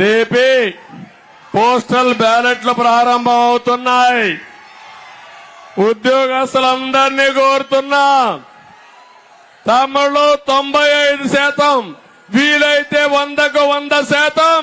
రేపే పోస్టల్ బ్యాలెట్లు ప్రారంభం అవుతున్నాయి ఉద్యోగస్తులందరినీ కోరుతున్నా. తమ్ముళ్ళు తొంభై ఐదు శాతం వీలైతే వందకు వంద శాతం.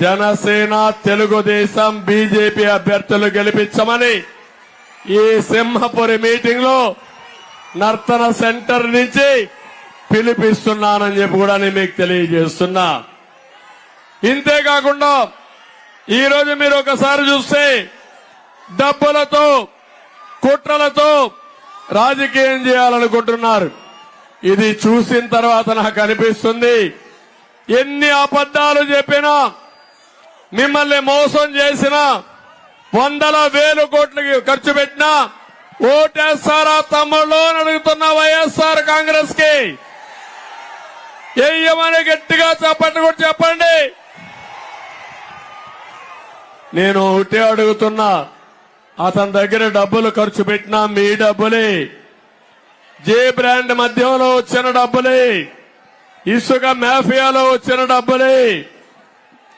జనసేన తెలుగుదేశం బీజేపీ అభ్యర్థులు గెలిపించమని ఈ సింహపురి మీటింగ్లో నర్తన సెంటర్ నుంచి పిలిపిస్తున్నానని చెప్పి కూడా నేను మీకు తెలియజేస్తున్నా. ఇంతేకాకుండా ఈరోజు మీరు ఒకసారి చూస్తే డబ్బులతో కుట్రలతో రాజకీయం చేయాలనుకుంటున్నారు. ఇది చూసిన తర్వాత నాకు అనిపిస్తుంది ఎన్ని అబద్దాలు చెప్పినా మిమ్మల్ని మోసం చేసినా వందల వేలు కోట్లకి ఖర్చు పెట్టినా ఓటేస్తారా తమ్ముళ్ళు అని అడుగుతున్న వైఎస్ఆర్ కాంగ్రెస్కి వెయ్యమని గట్టిగా చెప్పండి కూడా చెప్పండి. నేను ఒకటే అడుగుతున్నా అతని దగ్గర డబ్బులు ఖర్చు పెట్టినా మీ డబ్బులే. జే బ్రాండ్ మధ్యంలో వచ్చిన డబ్బులే. ఇసుక మాఫియాలో వచ్చిన డబ్బులే.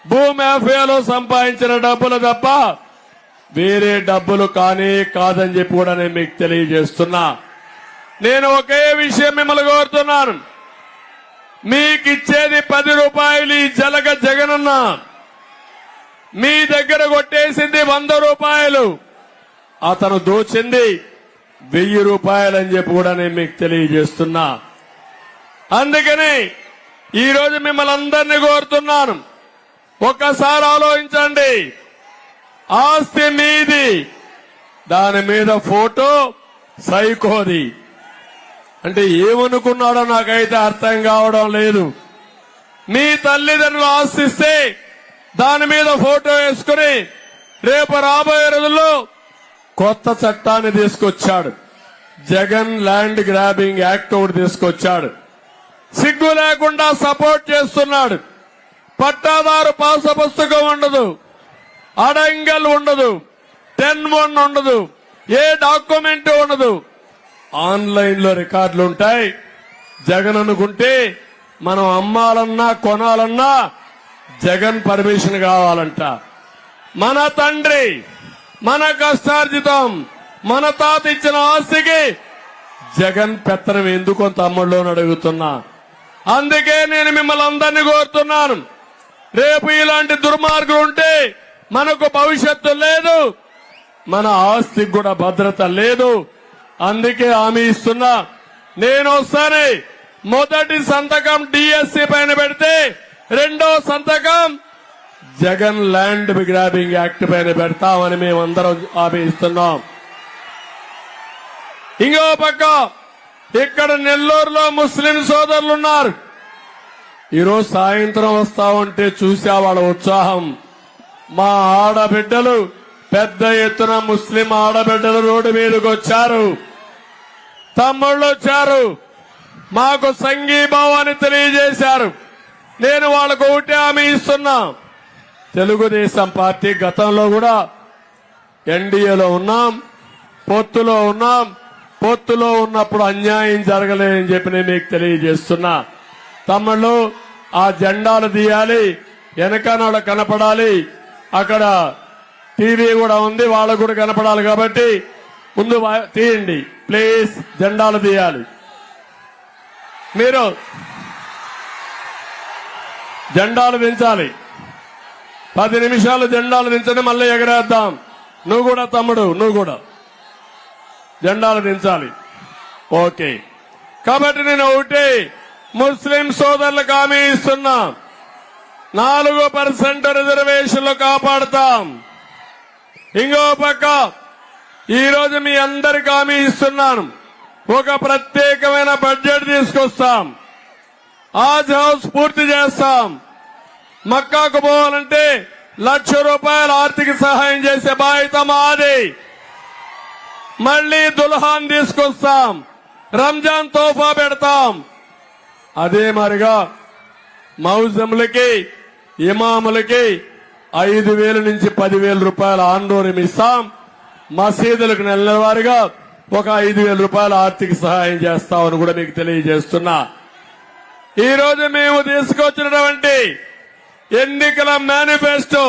భూ మాఫియాలో సంపాదించిన డబ్బులు తప్ప వేరే డబ్బులు కానీ కాదని చెప్పి కూడా నేను మీకు తెలియజేస్తున్నా. నేను ఒకే విషయం మిమ్మల్ని కోరుతున్నాను. మీకు ఇచ్చేది పది రూపాయలు ఈ జలగ జగనన్నా. మీ దగ్గర కొట్టేసింది వంద రూపాయలు. అతను దోచింది వెయ్యి రూపాయలు అని చెప్పి కూడా నేను మీకు తెలియజేస్తున్నా. అందుకని ఈరోజు మిమ్మల్ని అందరినీ కోరుతున్నాను. ఒక్కసారి ఆలోచించండి. ఆస్తి మీది. దాని మీద ఫోటో సైకోది. అంటే ఏమనుకున్నాడో నాకైతే అర్థం కావడం లేదు. మీ తల్లిదండ్రులు ఆస్తిస్తే దాని మీద ఫోటో వేసుకుని రేపు రాబోయే రోజుల్లో కొత్త చట్టాన్ని తీసుకొచ్చాడు. జగన్ ల్యాండ్ గ్రాబింగ్ యాక్ట్ ఒకటి తీసుకొచ్చాడు. సిగ్గు లేకుండా సపోర్ట్ చేస్తున్నాడు. పట్టాదారు పాస పుస్తకం ఉండదు. అడంగల్ ఉండదు. టెన్ వన్ ఉండదు. ఏ డాక్యుమెంట్ ఉండదు. ఆన్లైన్లో రికార్డులు ఉంటాయి జగన్ అనుకుంటే మనం అమ్మాలన్నా కొనాలన్నా జగన్ పర్మిషన్ కావాలంట. మన తండ్రి మన కష్టార్జితం మన తాత ఇచ్చిన ఆస్తికి జగన్ పెత్తనం ఎందుకు తమ్ముళ్ళు అని అడుగుతున్నా. అందుకే నేను మిమ్మల్ని అందరినీ కోరుతున్నాను. రేపు ఇలాంటి దుర్మార్గులు ఉంటే మనకు భవిష్యత్తు లేదు మన ఆస్తికి కూడా భద్రత లేదు. అందుకే హామీ ఇస్తున్నా. నేను ఒకసారి మొదటి సంతకం డిఎస్సి పైన పెడితే రెండో సంతకం. జగన్ ల్యాండ్ గ్రాబింగ్ యాక్ట్ పైన పెడతామని మేమందరం ఆపేస్తున్నాం. ఇంకో పక్క ఇక్కడ నెల్లూరులో ముస్లిం సోదరులు ఉన్నారు ఈరోజు సాయంత్రం వస్తా ఉంటే చూసా వాళ్ళ ఉత్సాహం. మా ఆడబిడ్డలు పెద్ద ఎత్తున ముస్లిం ఆడబిడ్డలు రోడ్డు మీదకి వచ్చారు. తమ్ముళ్ళు వచ్చారు. మాకు సంఘీభావాన్ని తెలియజేశారు. నేను వాళ్ళకు ఒకటే హామీ ఇస్తున్నా. తెలుగుదేశం పార్టీ గతంలో కూడా ఎన్డీఏలో ఉన్నాం పొత్తులో ఉన్నాం పొత్తులో ఉన్నప్పుడు అన్యాయం జరగలేదని చెప్పి నేను మీకు తెలియజేస్తున్నా. తమ్ముళ్ళు ఆ జెండాలు తీయాలి వెనకనాడు కనపడాలి అక్కడ టీవీ కూడా ఉంది వాళ్ళకు కూడా కనపడాలి కాబట్టి ముందు తీయండి. ప్లీజ్ జెండాలు తీయాలి. మీరు జెండాలు దించాలి పది నిమిషాలు జెండాలు దించండి మళ్ళీ ఎగరేద్దాం. నువ్వు కూడా తమ్ముడు నువ్వు కూడా. జెండాలు దించాలి ఓకే. కాబట్టి నేను ఒకటి ముస్లిం సోదరులకు హామీ ఇస్తున్నా. నాలుగు పర్సెంట్ రిజర్వేషన్లు కాపాడతాం. ఇంకో పక్క ఈరోజు మీ అందరికి హామీ ఇస్తున్నాను. ఒక ప్రత్యేకమైన బడ్జెట్ తీసుకొస్తాం. ఆజ్ హౌస్ పూర్తి చేస్తాం. మక్కాకు పోవాలంటే లక్ష రూపాయల ఆర్థిక సహాయం చేసే బాధ్యత మాది. మళ్ళీ దుల్హాన్ తీసుకొస్తాం. రంజాన్ తోఫా పెడతాం. అదే మరిగా మౌజములకి ఇమాములకి ఐదు వేల నుంచి పదివేల రూపాయల ఆందోళన ఇస్తాం. మసీదులకు నెలవారుగా ఒక ఐదు వేల రూపాయల ఆర్థిక సహాయం చేస్తామని కూడా మీకు తెలియజేస్తున్నా. ఈ రోజు మేము తీసుకొచ్చినటువంటి ఎన్నికల మేనిఫెస్టో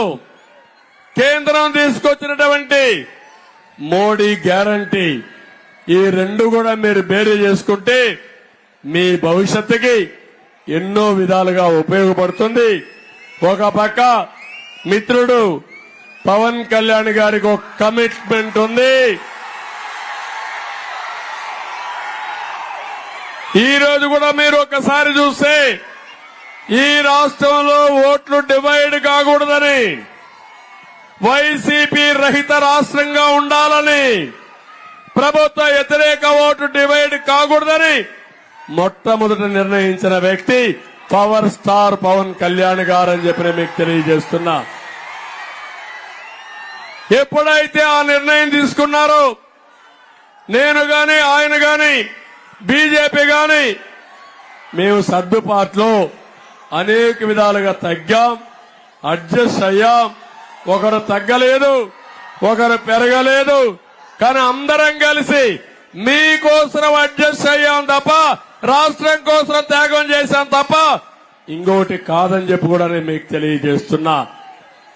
కేంద్రం తీసుకొచ్చినటువంటి మోడీ గ్యారంటీ. ఈ రెండు కూడా మీరు బేరీ చేసుకుంటే మీ భవిష్యత్తుకి ఎన్నో విధాలుగా ఉపయోగపడుతుంది. ఒక పక్క మిత్రుడు పవన్ కళ్యాణ్ గారికి ఒక కమిట్మెంట్ ఉంది. ఈ రోజు కూడా మీరు ఒకసారి చూస్తే ఈ రాష్ట్రంలో ఓట్లు డివైడ్ కాకూడదని వైసీపీ రహిత రాష్ట్రంగా ఉండాలని ప్రభుత్వ వ్యతిరేక ఓటు డివైడ్ కాకూడదని మొట్టమొదట నిర్ణయించిన వ్యక్తి పవర్ స్టార్ పవన్ కళ్యాణ్ గారు అని చెప్పి మీకు తెలియజేస్తున్నా. ఎప్పుడైతే ఆ నిర్ణయం తీసుకున్నారో నేను గాని ఆయన గాని బీజేపీ గాని మేము సర్దుబాట్లో అనేక విధాలుగా తగ్గాం అడ్జస్ట్ అయ్యాం. ఒకరు తగ్గలేదు ఒకరు పెరగలేదు కానీ అందరం కలిసి మీకోసం అడ్జస్ట్ అయ్యాం తప్ప రాష్ట్రం కోసం త్యాగం చేశాం తప్ప ఇంకోటి కాదని చెప్పి కూడా నేను మీకు తెలియజేస్తున్నా.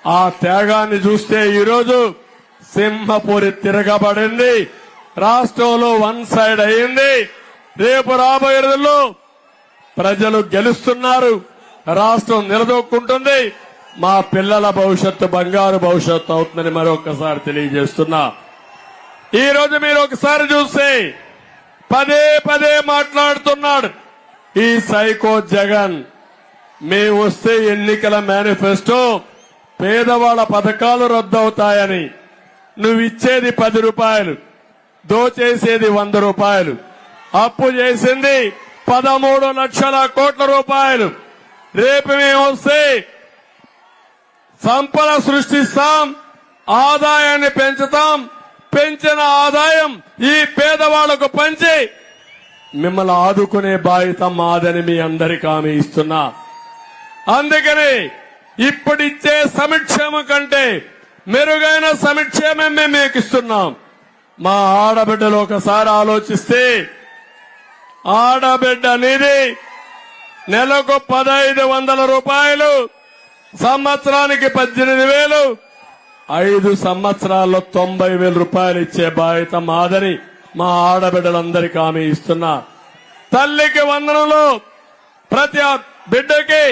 ఆ త్యాగాన్ని చూస్తే ఈరోజు సింహపురి తిరగబడింది రాష్ట్రంలో వన్ సైడ్ అయింది రేపు రాబోయే రోజుల్లో ప్రజలు గెలుస్తున్నారు. రాష్ట్రం నిలదొక్కుంటుంది. మా పిల్లల భవిష్యత్తు బంగారు భవిష్యత్తు అవుతుందని మరొకసారి తెలియజేస్తున్నా. ఈ రోజు మీరు ఒకసారి చూస్తే పదే పదే మాట్లాడుతున్నాడు ఈ సైకో జగన్. మేము వస్తే ఎన్నికల మేనిఫెస్టో పేదవాళ్ళ పథకాలు రద్దవుతాయని. నువ్వు ఇచ్చేది పది రూపాయలు దోచేసేది వంద రూపాయలు. అప్పు చేసింది పదమూడు లక్షల కోట్ల రూపాయలు. రేపు మేము వస్తే సంపద సృష్టిస్తాం ఆదాయాన్ని పెంచుతాం పెంచిన ఆదాయం ఈ పేదవాళ్ళకు పంచి మిమ్మల్ని ఆదుకునే బాధ్యత మాదని మీ అందరికీ ఇస్తున్నా. అందుకని ఇప్పుడిచ్చే సంక్షేమం కంటే మెరుగైన సమక్షేమం మేము మీకు ఇస్తున్నాం మా ఆడబిడ్డలు ఒకసారి ఆలోచిస్తే ఆడబిడ్డ అనేది నెలకు పదహైదు వందల రూపాయలు సంవత్సరానికి పద్దెనిమిది వేలు ఐదు సంవత్సరాల్లో తొంభై వేల రూపాయలు ఇచ్చే బాధ్యత మాదని మా ఆడబిడ్డలందరికీ ఆమె ఇస్తున్నా. తల్లికి వందనలు ప్రతి బిడ్డకి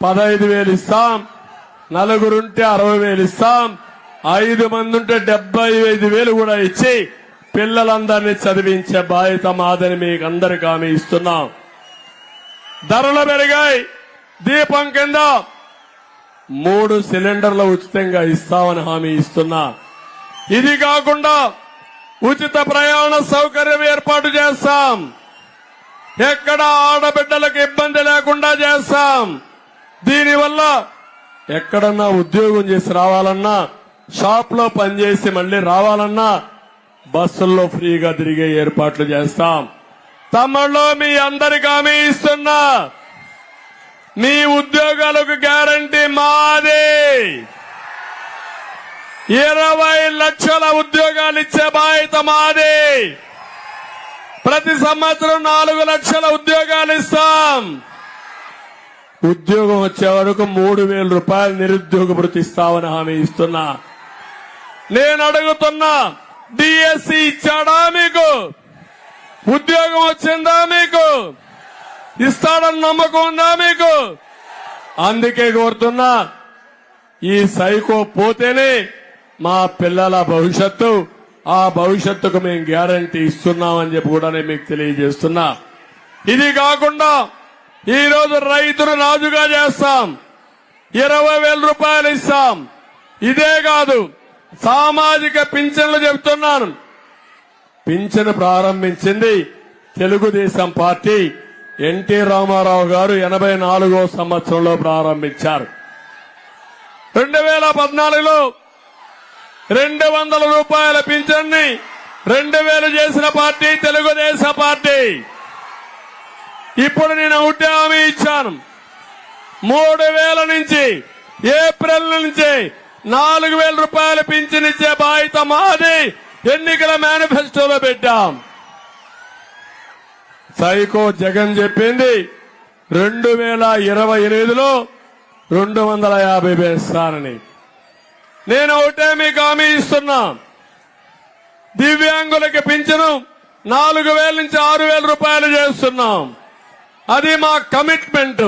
పదహైదు వేలు ఇస్తాం నలుగురుంటే అరవై వేలు ఇస్తాం ఐదు మంది ఉంటే డెబ్బై ఐదు వేలు కూడా ఇచ్చి పిల్లలందరినీ చదివించే బాధ్యత మాదని మీకు అందరికి హామీ ఇస్తున్నాం. ధరలు పెరిగాయి. దీపం కింద మూడు సిలిండర్లు ఉచితంగా ఇస్తామని హామీ ఇస్తున్నా. ఇది కాకుండా ఉచిత ప్రయాణ సౌకర్యం ఏర్పాటు చేస్తాం. ఎక్కడ ఆడబిడ్డలకు ఇబ్బంది లేకుండా చేస్తాం. దీనివల్ల ఎక్కడన్నా ఉద్యోగం చేసి రావాలన్నా షాప్లో పనిచేసి మళ్ళీ రావాలన్నా బస్సుల్లో ఫ్రీగా తిరిగే ఏర్పాట్లు చేస్తాం. తమలో మీ అందరికి హామీ ఇస్తున్నా. మీ ఉద్యోగాలకు గ్యారంటీ మాదే. ఇరవై లక్షల ఉద్యోగాలు ఇచ్చే బాధ్యత మాదే. ప్రతి సంవత్సరం నాలుగు లక్షల ఉద్యోగాలు ఇస్తాం. ఉద్యోగం వచ్చే వరకు మూడు వేల రూపాయలు నిరుద్యోగ భృతి ఇస్తామని హామీ ఇస్తున్నా. నేను అడుగుతున్నా డిఎస్సి ఇచ్చాడా మీకు? ఉద్యోగం వచ్చిందా మీకు? ఇస్తాడని నమ్మకం ఉందా మీకు? అందుకే కోరుతున్నా ఈ సైకో పోతేనే మా పిల్లల భవిష్యత్తు ఆ భవిష్యత్తుకు మేము గ్యారంటీ ఇస్తున్నామని చెప్పి కూడా నేను మీకు తెలియజేస్తున్నా. ఇది కాకుండా ఈరోజు రైతులు రైతును రాజుగా చేస్తాం. ఇరవై వేల రూపాయలు ఇస్తాం. ఇదే కాదు సామాజిక పింఛన్లు చెబుతున్నాను. పింఛను ప్రారంభించింది తెలుగుదేశం పార్టీ ఎన్టీ రామారావు గారు ఎనభై నాలుగో సంవత్సరంలో ప్రారంభించారు. రెండు వేల పద్నాలుగులో రెండు వందల రూపాయల పింఛన్ని రెండు వేలు చేసిన పార్టీ తెలుగుదేశం పార్టీ. ఇప్పుడు నేను ఒకటే హామీ ఇచ్చాను. మూడు వేల నుంచి ఏప్రిల్ నుంచి నాలుగు వేల రూపాయలు పింఛనిచ్చే బాధ్యత మాది. ఎన్నికల మేనిఫెస్టోలో పెట్టాం. సైకో జగన్ చెప్పింది రెండు వేల ఇరవై ఎనిమిదిలో రెండు వందల యాభై వేస్తానని నేను ఒకటే మీకు హామీ ఇస్తున్నా. దివ్యాంగులకి పింఛను నాలుగు వేల నుంచి ఆరు వేల రూపాయలు చేస్తున్నాం. అది మా కమిట్మెంట్.